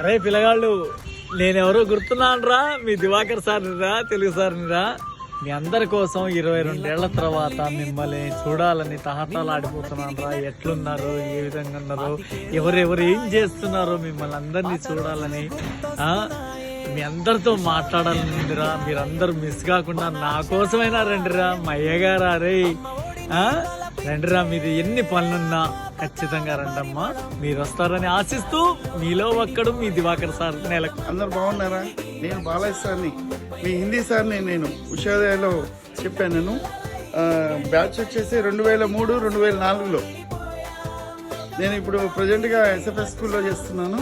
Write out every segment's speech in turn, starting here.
అరే పిల్లగాళ్ళు నేనెవరో గుర్తున్నానరా? మీ దివాకర్ సార్నిరా తెలుగు సార్నిరా? మీ అందరి కోసం ఇరవై రెండేళ్ళ తర్వాత మిమ్మల్ని చూడాలని తహతలాడిపోతున్నానరా ఎట్లున్నారు? ఏ విధంగా ఉన్నారు? ఎవరెవరు ఏం చేస్తున్నారో మిమ్మల్ని అందరినీ చూడాలని మీ అందరితో మాట్లాడాలని మీరందరూ మిస్ కాకుండా నా కోసమైనా రండిరా. మా అయ్యగారా రే రండిరా మీది ఎన్ని పనులున్నా. ఖచ్చితంగా రండమ్మా. మీరు వస్తారని ఆశిస్తూ మీలో ఒక్కడు మీ దివాకర్ సార్ నెలకు. అందరు బాగున్నారా? నేను బాలయ్య సార్ని మీ హిందీ సార్ని నేను ఉషోదయలో చెప్పాను నేను. ఆ, బ్యాచ్ వచ్చేసి రెండు వేల మూడు రెండు వేల నాలుగులో. నేను ఇప్పుడు ప్రజెంట్గా ఎస్ఎఫ్ఎస్ స్కూల్లో చేస్తున్నాను.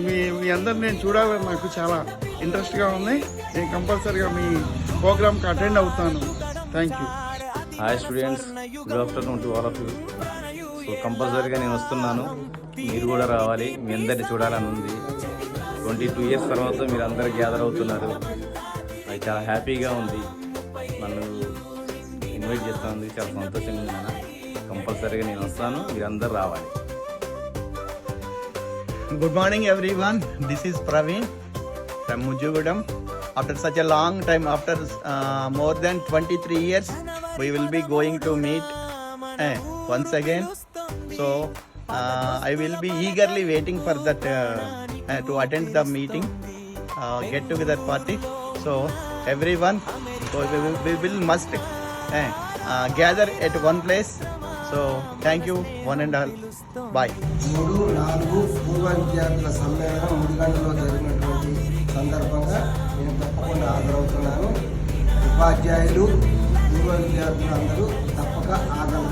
మీ మీ అందరిని నేను చూడాలని నాకు చాలా ఇంట్రెస్ట్గా ఉంది. నేను కంపల్సరీగా మీ ప్రోగ్రామ్కి అటెండ్ అవుతాను. Thank you hi students good afternoon to all of you so కంపల్సరీగా నేను వస్తున్నాను. మీరు కూడా రావాలి. మీ అందరిని చూడాలని ఉంది. ట్వంటీ టూ ఇయర్స్ తర్వాత మీరు అందరు గ్యాదర్ అవుతున్నారు. అది చాలా హ్యాపీగా ఉంది. నన్ను ఇన్వైట్ చేస్తున్నందుకు చాలా సంతోషంగా ఉంది నాన్న. కంపల్సరీగా నేను వస్తాను. మీరందరూ రావాలి. Good morning everyone this Praveen from Mujugudam. After such a long time, after uh, more than 23 years, we will be going to meet eh, once again. So I will be eagerly waiting for that to attend the meeting get together party so everyone will must gather at one place so thank you one and all bye మూడు నాలుగు పూర్వ విద్యార్థుల సమ్మేళనం మూడు గంటల్లో జరిగినటువంటి సందర్భంగా నేను తప్పకుండా హాజరవుతున్నాను ఉపాధ్యాయులు పూర్వ విద్యార్థులు అందరూ తప్పక ఆదరణ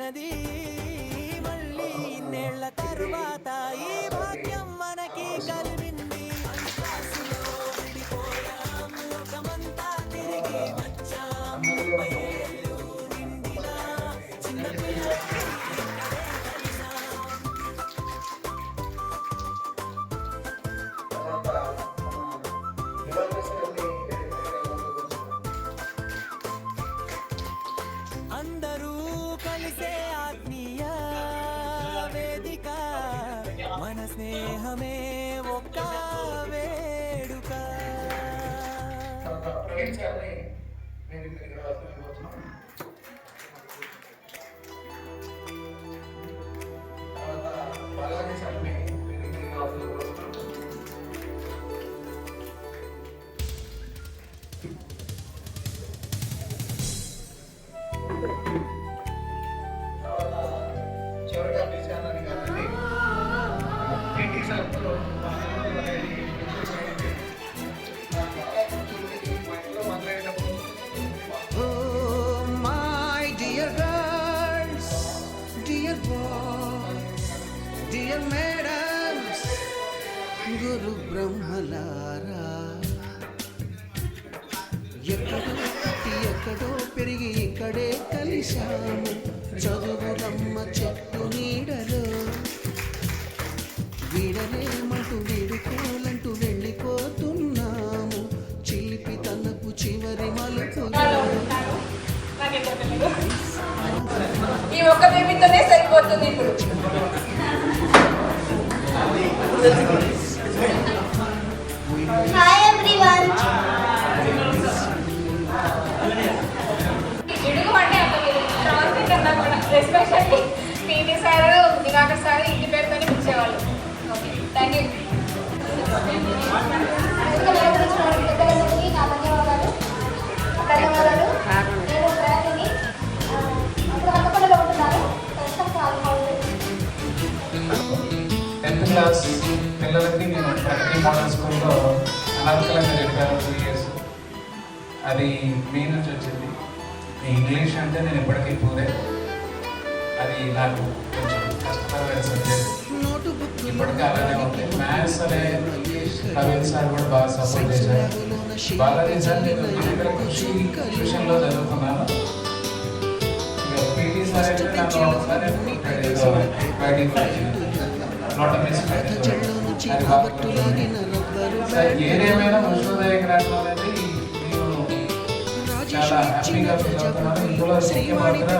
వేడుక Wait till we, maybe, maybe. కలిశాము చదువులమ్మ చెట్టు నీడలో. వీడలేమంటూ వీడుకోలంటూ వెళ్ళిపోతున్నాము. చిలిపి తనపు చివరి మలుపులో. ఈ ఒక్క బేబీతోనే సరిపోతుంది ఇప్పుడు. Hi. Especially PT sir Divakar sir ఇంటి పేరుతోనే పిలిచేవాళ్ళు. ఓకే థ్యాంక్ యూ ధన్యవాదాలు ధన్యవాదాలు నేను ఉంటున్నాను టెన్త్ క్లాస్ పిల్లలకి నేను ప్రగతి మోడల్ స్కూల్లో అనర్కలంగా చెప్పాను టూ ఇయర్స్ అది మీ నుంచి వచ్చింది. ఇంగ్లీష్ అంటే నేను ఇప్పటికీ పోలేదు అది నాకు కొంచెం కష్టతరమైన సబ్జెక్ట్. ఇప్పటికీ అలానే ఉంది. మ్యాథ్స్ అనే ప్రవీణ్ సార్ కూడా బాగా సపోర్ట్ చేశారు. బాలాజీ సార్ నేను ఇక్కడ కృషి ట్యూషన్లో చదువుకున్నాను. ఇక పీటీ సార్ అయితే నన్ను ఒకసారి బయటికి నోట మిస్ చెడు నుంచి కాబట్టులాగిన రబ్బరు సరే, ఏదేమైనా ఉష్ణోదయం రావడం అనేది నేను చాలా హ్యాపీగా ఫీల్ అవుతున్నాను. ఇందులో ముఖ్య పాత్ర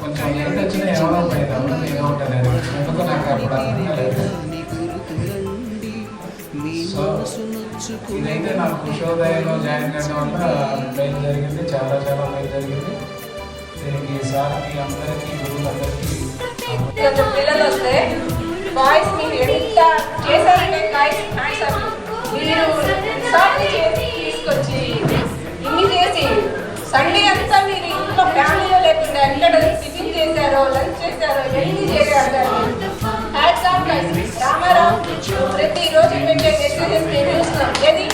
కొంచెం లేట్ వచ్చినా ఏమైనా పోయింది అవును ఏదో ఉంటుంది ఎందుకు నాకు అప్పుడు అర్థం కాలేదు సో ఇదైతే నాకు ఉషోదయంలో జాయిన్ కావడం వల్ల మేలు జరిగింది చాలా చాలా మేలు జరిగింది దీనికి సార్కి అందరికీ గురువులందరికీ కొంచెం పిల్లలు వస్తే బాయ్స్ మీరు ఎంత చేశారంటే మీరు సార్ని చేసి తీసుకొచ్చి చేశారో లంచ్ చేశారో ఎన్ని చేశారు హ్యాట్స్ ఆఫ్ రామారావు ప్రతిరోజు పెట్టే ఎక్సర్సైజ్ చూస్తున్నాం. ఏది?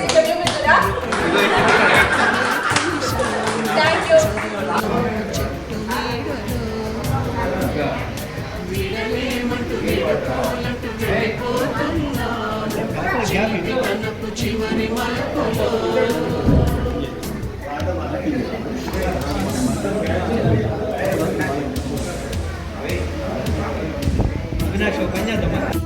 ఇక్కడ చూపిస్తున్నా థ్యాంక్ యూ અવિનાશ કન્યા તમારા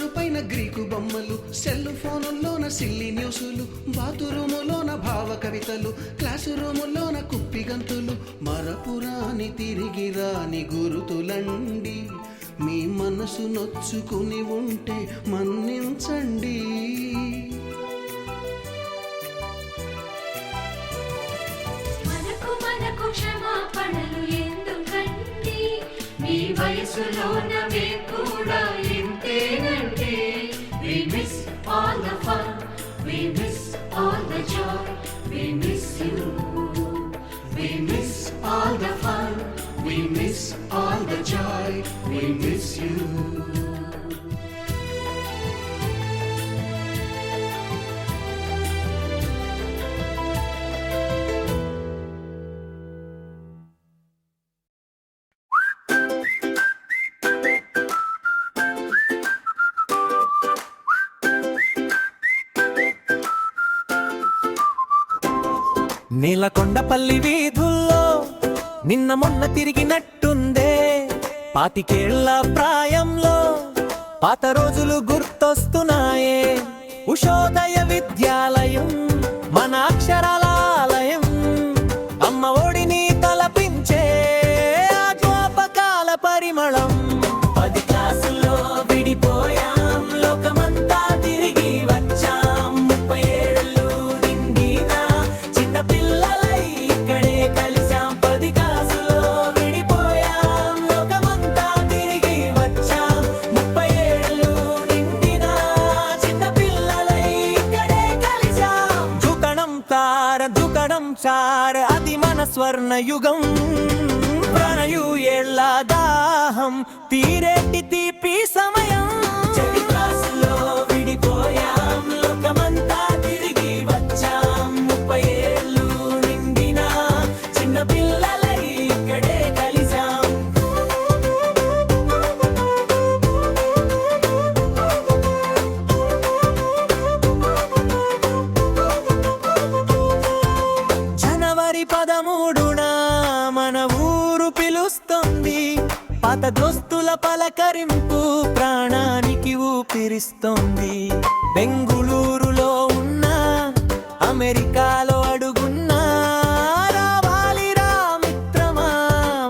బ్లాక్ పైన గ్రీకు బొమ్మలు సెల్ ఫోనుల్లోన సిల్లి న్యూసులు బాతురూములోన భావ కవితలు క్లాసు రూములోన కుప్పి గంతులు మరపురాని తిరిగి రాని గురుతులండి. మీ మనసు నొచ్చుకుని ఉంటే మన్నించండి. మనకు మనకు క్షమాపణలు మీ వయసులోన మేము కూడా ఇంతేనండి we miss all the fun we miss all the joy we miss you we miss all the fun we miss all the joy we miss you Nelakondapalli వీధుల్లో నిన్న మొన్న తిరిగినట్టుందే. పాతికేళ్ళ ప్రాయంలో పాత రోజులు గుర్తొస్తున్నాయే. ఉషోదయ విద్యాలయం మన అక్షరాల అది మన స్వర్ణ యుగం ప్రణయు ఏళ్ళ దాహం ప్రాణానికి ఊపిరిస్తోంది. బెంగుళూరులో ఉన్న అమెరికాలో అడుగున్నా మిత్రమా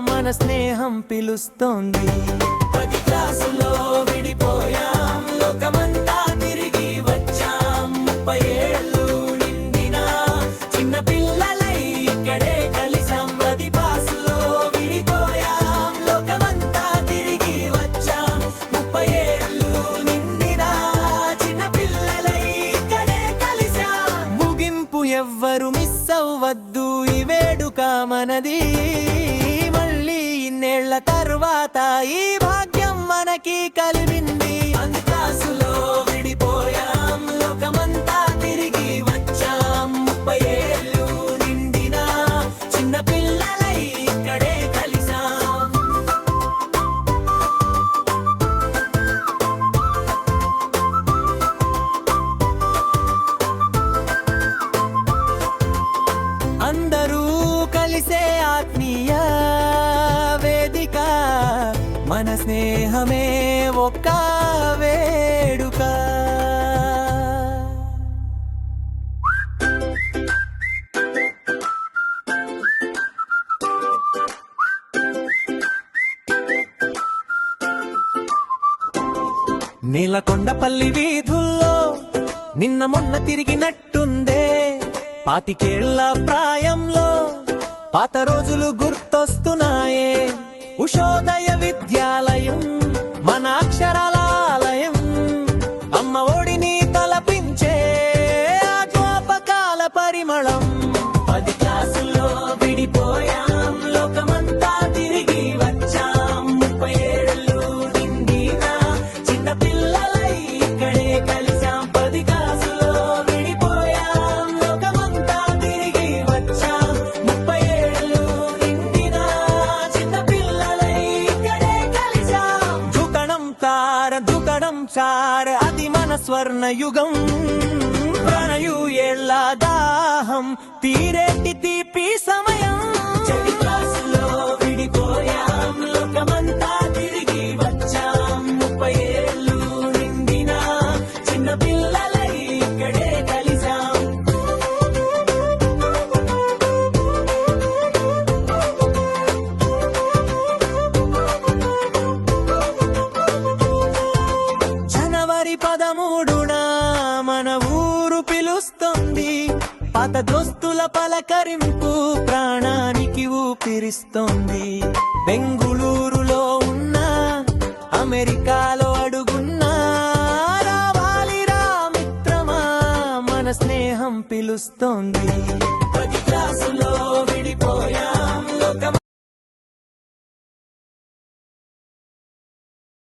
మన స్నేహం పిలుస్తోంది. పది క్లాసులో విడిపోయాం లోకమంతా తిరిగి వచ్చాం ముప్పై aí మన స్నేహమే ఒక్క వేడుక. నీలకొండపల్లి వీధుల్లో నిన్న మొన్న తిరిగినట్టుందే. పాతికేళ్ళ ప్రాయంలో పాత రోజులు గుర్తొస్తున్నాయే. ఉషోద സ്വർണയുഗം പ്രണയുള്ളാദാഹം పాత దోస్తుల పలకరింపు ప్రాణానికి ఊపిరిస్తోంది. బెంగుళూరులో ఉన్న అమెరికాలో అడుగున్నా మిత్రమా మన స్నేహం పిలుస్తోంది.